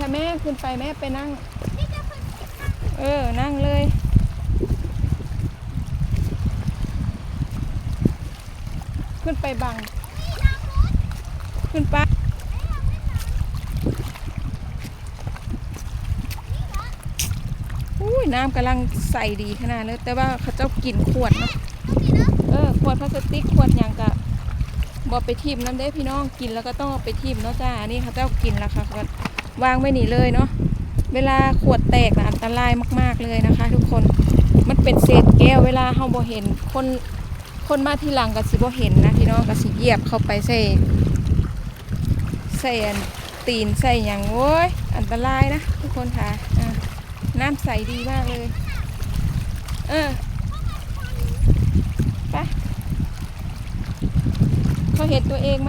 ถ้าแม่ขึ้นไปแม่ไปนั่ง เออ นั่งเลย ขึ้นไปบัง ขึ้นไปอุ้ยน้ำกำลังใสดีขนาดเลยแต่ว่าเขาเจ้ากินขวดเนาะเออ ขวดพลาสติกขวดอย่างกะบอไปทิมน้ำเด้พี่น้องกินแล้วก็ต้องเอาไปทิมเนาะจ้า อันนี้เขาเจ้ากินแล้วค่ะก็ วางไว้นี่เลยเนาะเวลาขวดแตกนะอันตรายมาก ๆเลยนะคะ ทุกคนมันเป็นเศษแก้วเวลาเฮาบ่เห็นคนคนมาทีหลังก็สิบ่เห็นนะพี่น้องก็สิเหยียบเข้าไปใส่ใส่ตีนใส่อย่างโอ้ยอันตรายนะทุกคนค่ะน้ำใสดีมากเลย เออไปเขาเห็นตัวเองไหม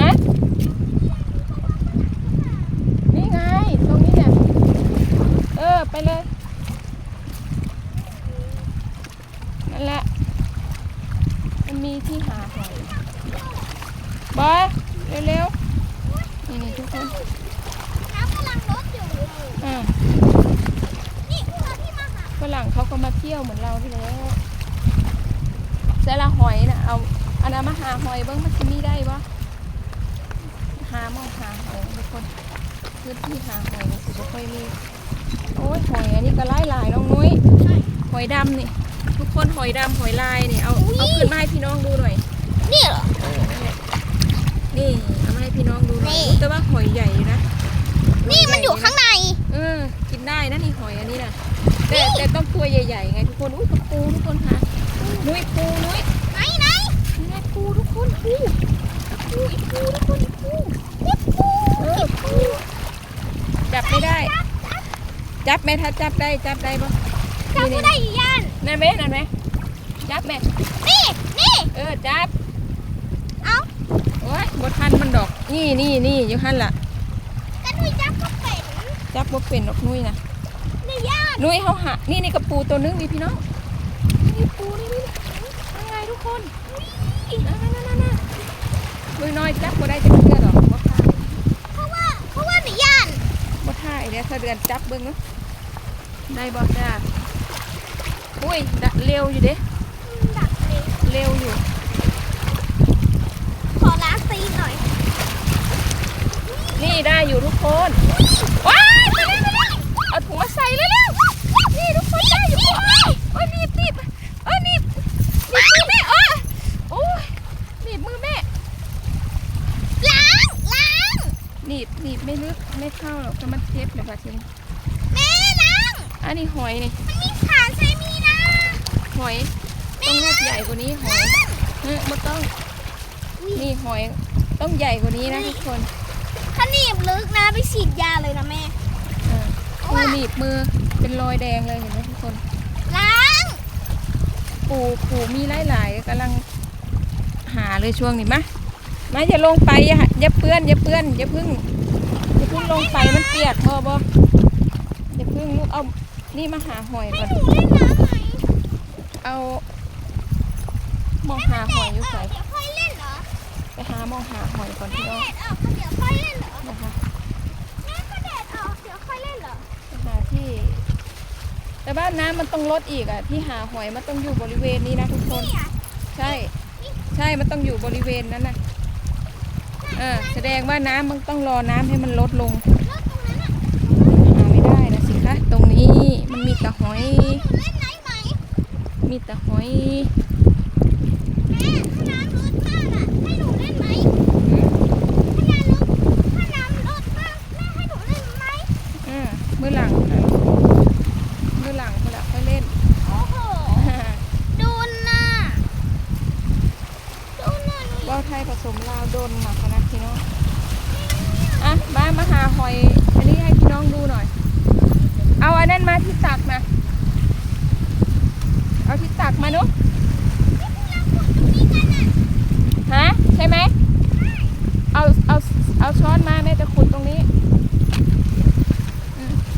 ฮะ นี่ไง ตรงนี้เนี่ย เออ ไปเลย นั่นแหละ มันมีที่หาหอยบอยเร็วๆนี่นี่ทุกคนน้ำกำลังลดอยู่อ่านี่พวกเราที่มาหาฝรั่งเขาก็มาเที่ยวเหมือนเราที่แล้วแต่ละหอยนะเอาอันนั้นมาหาหอยเบิ้งมันจะมีได้ปะหามองหาหอยทุกคนพื้นที่หาหอยมันสิบ่ค่อยมี โอ้ยหอยอันนี้ก็ไล่ลายๆน้องนุ้ยหอยดำนี่ทุก คนหอยดำหอยลายนี่เอาเอาขึ้นมาให้พี่น้องดูหน่อย นี่เหรอเออนั่นแหละนี่เอามาให้พี่น้องดูหน่อยนี่ แต่ว่าหอยใหญ่อยู่นะนี่มันอยู่ข้างใน เออกินได้นะนี่หอยอันนี้นะแต่แต่ต้องตัวใหญ่ๆไงทุกคนอุ้ยกับปูทุกคนค่ะนุ้ยปูนุ้ยไหนไหนนี่ไงปูทุกคนปูปูอีกปูทุกคนอีกปูนี่ปูเออปูจับไม่ได้ จับไหมถ้าจับได้จับได้ปะ จับก็ได้อีกยันนั่นไหมนั่นไหมจับไหมนี่นี่เออจับเอาโอ้ยบทันมันดอก นี่นี่นี่อยู่หันล่ะกันหนุ่ยจับก็เป็นจับบ่เป็นดอกนุ้ยนะนี่ยันนุ้ยเขาหานี่นี่กับปูตัวนึงนี่พี่น้องนี่ปูนี่นี่อะไรทุกคนนั่นนั่นนั่นนั่นนุ้ยน้อยจับบ่ได้จะเชื่อดอกบ่ท่าเพราะว่าเพราะว่าหนูยันบ่ท่าไอ้เด้อถ้าเดือนจับเบิ่งเนาะได้บ่จ้า อุ้ยดะเร็วอยู่เด้ดักเลยเร็วอยู่ ขอล้างซีนหน่อยนี่ได้อยู่ทุกคนว้ายไปเร็วไปเร็วเอาถุงมาใส่เร็วๆนี่ทุกคนได้อยู่โอ้ยโอ้ยหนีบหนีบเอ้ยหนีบหนีบมือแม่เอ้ยโอ้ยหนีบมือแม่ล้างล้างหนีบหนีบไม่ลึกไม่เข้าหรอกแต่มันเทปเลยค่ะทีนี้แม่ล้างอันนี้หอยนี่ มันมีขาใช่มีนะ หอย ต้องลูกใหญ่กว่านี้หอยเฮ้ยไม่ต้อง นี่หอยต้องใหญ่กว่านี้นะทุกคนถ้าหนีบลึกนะไปฉีดยาเลยนะแม่อ่าปูหนีบมือเป็นรอยแดงเลยเห็นไหมทุกคน ล้างปูปูมีหลายๆกำลังหาเลยช่วงนี้มามาอย่าลงไปอย่าอย่าเปื้อนอย่าเปื้อนอย่าพึ่งอย่าพึ่งลงไปมันเปียกพอบ่อย่าพึ่งลูกเอานี่มาหาหอยให้ก่อน หนูเล่นน้ำไหม เอามองหาหอยอยู่เอใส่อเดี๋ยวค่อยเล่นเหรอไปหามองหาหอยก่อนพี่น้องแดดออกก็เดี๋ยวค่อยเล่นเหรอนะคะแม่ก็แดดออกเดี๋ยวค่อยเล่นเหรอไปหาที่ แต่ว่าน้ำมันต้องลดอีกอะที่หาหอยมันต้องอยู่บริเวณนี้นะทุกคนนี่อะใช่ ใช่มันต้องอยู่บริเวณนั้นนะเออแสดงว่าน้ำมันต้องรอน้ำให้มันลดลงรถตรงนั้นอะหาไม่ได้นะสิคะตรงนี้มันมีแต่หอย มมีแต่หอยแม่ถ้าน้ำลดมากอะให้หนูเล่นไหมถ้าน้ำลดถ้าน้ำลดมากแม่ให้หนูเล่นไหมอ่าเมื่อหลังนะเมื่อหลังเมื่อหลังค่อยเล่นโอ้โหดูน่ะดูน่ะหนูว่าวไทยผสมลาวโดนหนักนะพี่น้อง อะมามาหาหอย อันนี้ให้พี่น้องดูหน่อย เอาอันนั้นมาที่ตักนะเอาที่ตักมา เอาช้อนมาแม่จะขุดตรงนี้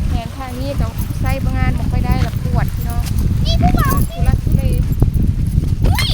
แหนทางนี้เราใส่ประงานบอกไปได้หรอปวดพี่น้องนี่ผู้บ่าวทุลักทุเลอุ้ย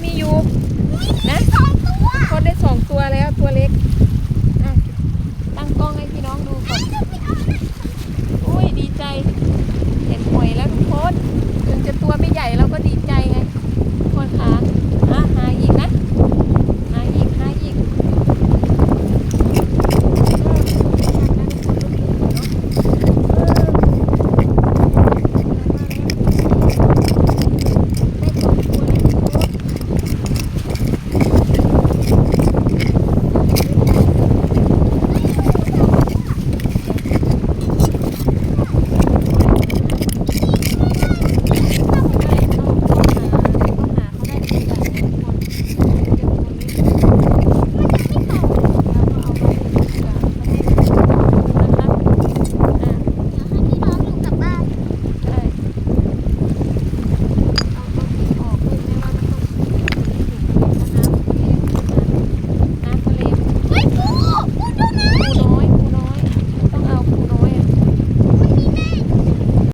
meu